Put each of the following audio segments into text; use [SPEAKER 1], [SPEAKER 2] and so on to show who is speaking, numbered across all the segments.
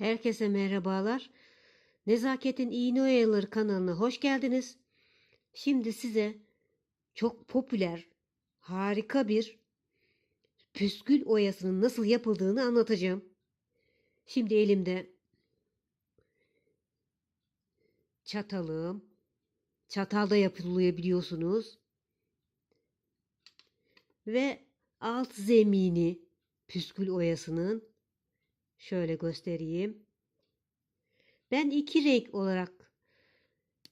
[SPEAKER 1] Herkese merhabalar. Nezaketin İğne Oyaları kanalına hoş geldiniz. Şimdi size çok popüler, harika bir püskül oyasının nasıl yapıldığını anlatacağım. Şimdi elimde çatalım. Çatalda yapılıyor biliyorsunuz. Ve alt zemini püskül oyasının şöyle göstereyim. Ben iki renk olarak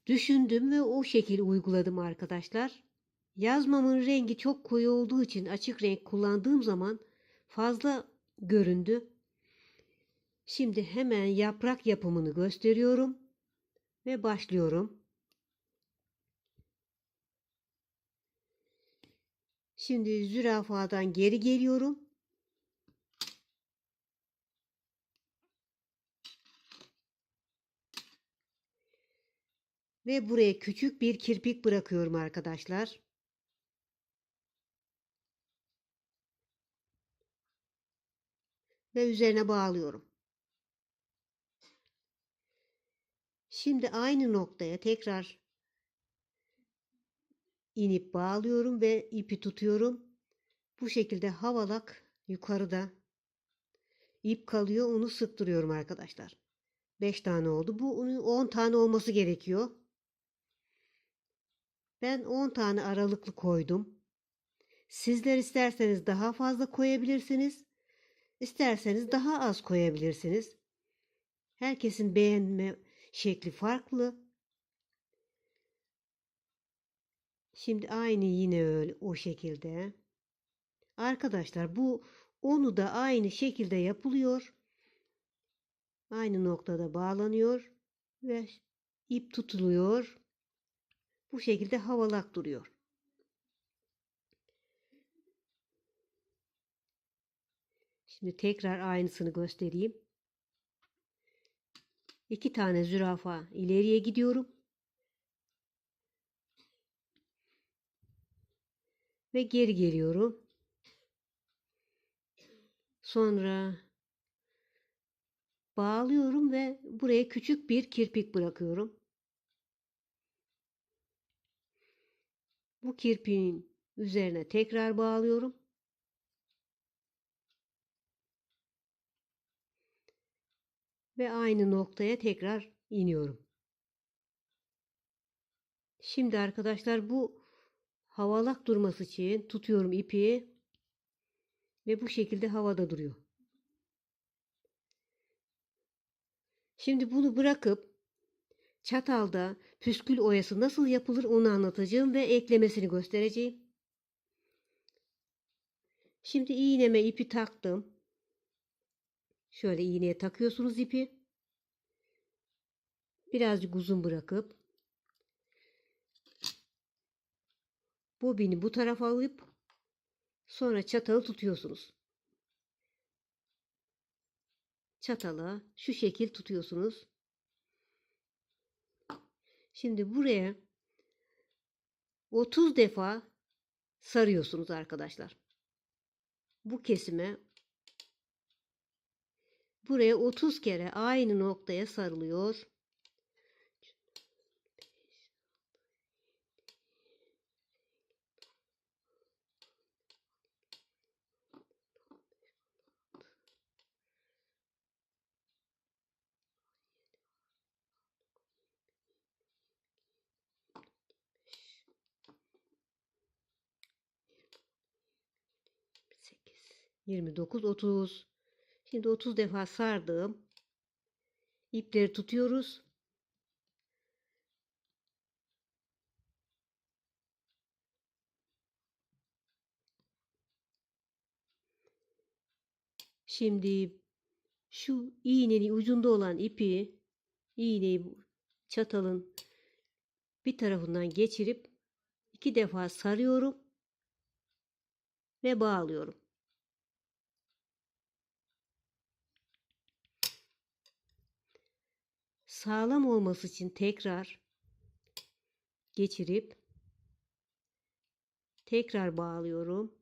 [SPEAKER 1] düşündüm ve o şekil uyguladım arkadaşlar. Yazmamın rengi çok koyu olduğu için açık renk kullandığım zaman fazla göründü. Şimdi hemen yaprak yapımını gösteriyorum ve başlıyorum. Şimdi zürafadan geri geliyorum. Ve buraya küçük bir kirpik bırakıyorum arkadaşlar. Ve üzerine bağlıyorum. Şimdi aynı noktaya tekrar inip bağlıyorum ve ipi tutuyorum. Bu şekilde havalak yukarıda ip kalıyor. Onu sıktırıyorum arkadaşlar. 5 tane oldu. Bu 10 tane olması gerekiyor. Ben 10 tane aralıklı koydum. Sizler isterseniz daha fazla koyabilirsiniz. İsterseniz daha az koyabilirsiniz. Herkesin beğenme şekli farklı. Şimdi aynı yine öyle o şekilde. Arkadaşlar bu onu da aynı şekilde yapılıyor. Aynı noktada bağlanıyor ve ip tutuluyor. Bu şekilde havalak duruyor. Şimdi tekrar aynısını göstereyim. İki tane zürafa ileriye gidiyorum. Ve geri geliyorum. Sonra bağlıyorum ve buraya küçük bir kirpik bırakıyorum. Bu kirpiğin üzerine tekrar bağlıyorum. Ve aynı noktaya tekrar iniyorum. Şimdi arkadaşlar bu havalak durması için tutuyorum ipi ve bu şekilde havada duruyor. Şimdi bunu bırakıp çatalda püskül oyası nasıl yapılır onu anlatacağım ve eklemesini göstereceğim. Şimdi iğneme ipi taktım. Şöyle iğneye takıyorsunuz ipi. Birazcık uzun bırakıp bobini bu tarafa alıp sonra çatalı tutuyorsunuz. Çatala şu şekil tutuyorsunuz. Şimdi buraya 30 defa sarıyorsunuz arkadaşlar. Bu kesime buraya 30 kere aynı noktaya sarılıyor. Sekiz, yirmi dokuz, otuz. Şimdi 30 defa sardım. İpleri tutuyoruz. Şimdi şu iğnenin ucunda olan ipi iğneyi çatalın bir tarafından geçirip iki defa sarıyorum ve bağlıyorum. sağlam olması için tekrar geçirip tekrar bağlıyorum.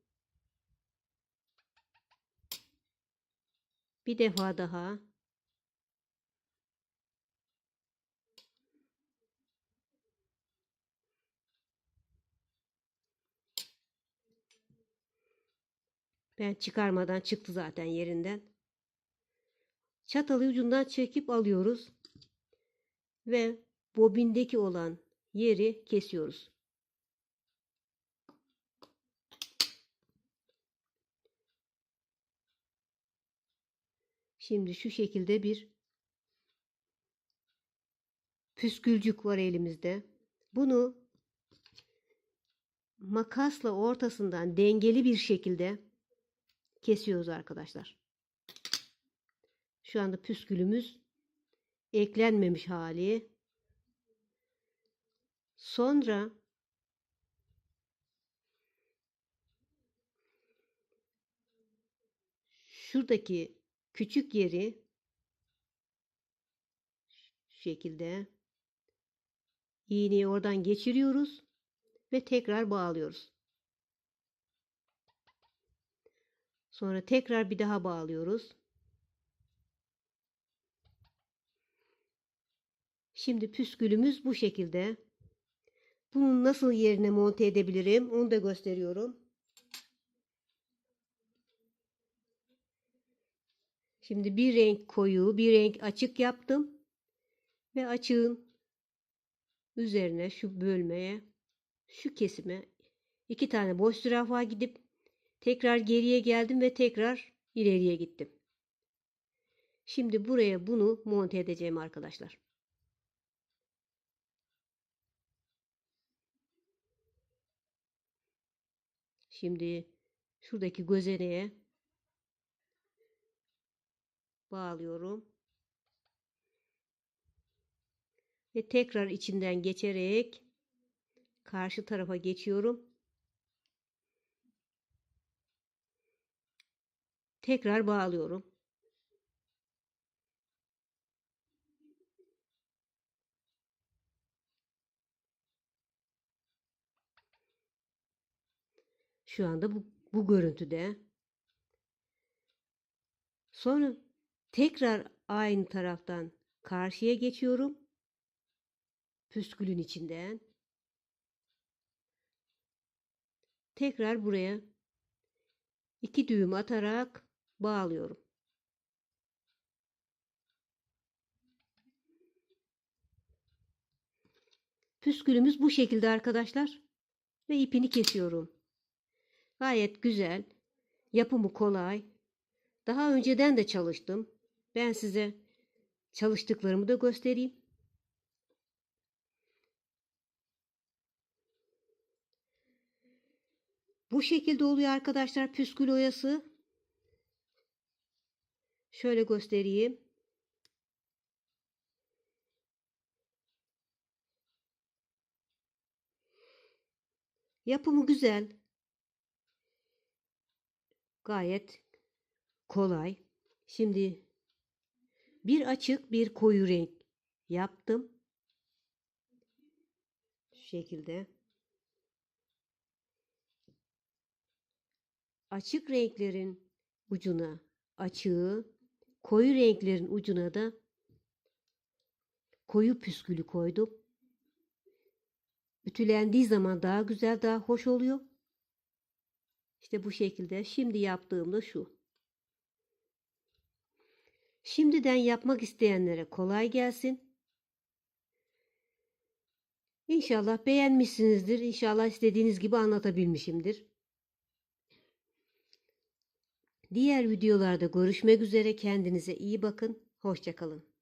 [SPEAKER 1] Bir defa daha Ben çıkarmadan çıktı zaten yerinden. Çatalı ucundan çekip alıyoruz. Ve bobindeki olan yeri kesiyoruz. Şimdi şu şekilde bir püskülcük var elimizde. Bunu makasla ortasından dengeli bir şekilde kesiyoruz arkadaşlar. Şu anda püskülümüz eklenmemiş hali. Sonra şuradaki küçük yeri şu şekilde iğneyi oradan geçiriyoruz ve tekrar bağlıyoruz. Sonra tekrar bir daha bağlıyoruz. Şimdi püskülümüz bu şekilde. Bunu nasıl yerine monte edebilirim onu da gösteriyorum. Şimdi bir renk koyu, bir renk açık yaptım. Ve açığın üzerine şu bölmeye, şu kesime iki tane boş zürafa gidip tekrar geriye geldim ve tekrar ileriye gittim. Şimdi buraya bunu monte edeceğim arkadaşlar. Şimdi şuradaki gözeneğe bağlıyorum. Ve tekrar içinden geçerek karşı tarafa geçiyorum. Tekrar bağlıyorum. Şu anda bu, bu görüntüde. Sonra tekrar aynı taraftan karşıya geçiyorum. Püskülün içinden. Tekrar buraya iki düğüm atarak bağlıyorum. Püskülümüz bu şekilde arkadaşlar. Ve ipini kesiyorum. Gayet güzel. Yapımı kolay. Daha önceden de çalıştım. Ben size çalıştıklarımı da göstereyim. Bu şekilde oluyor arkadaşlar püskül oyası. Şöyle göstereyim. Yapımı güzel. Gayet kolay. Şimdi bir açık bir koyu renk yaptım. Şu şekilde. Açık renklerin ucuna açığı, koyu renklerin ucuna da koyu püskülü koydum. Ütülendiği zaman daha güzel, daha hoş oluyor. İşte bu şekilde. Şimdi yaptığım da şu. Şimdiden yapmak isteyenlere kolay gelsin. İnşallah beğenmişsinizdir. İnşallah istediğiniz gibi anlatabilmişimdir. Diğer videolarda görüşmek üzere. Kendinize iyi bakın. Hoşçakalın.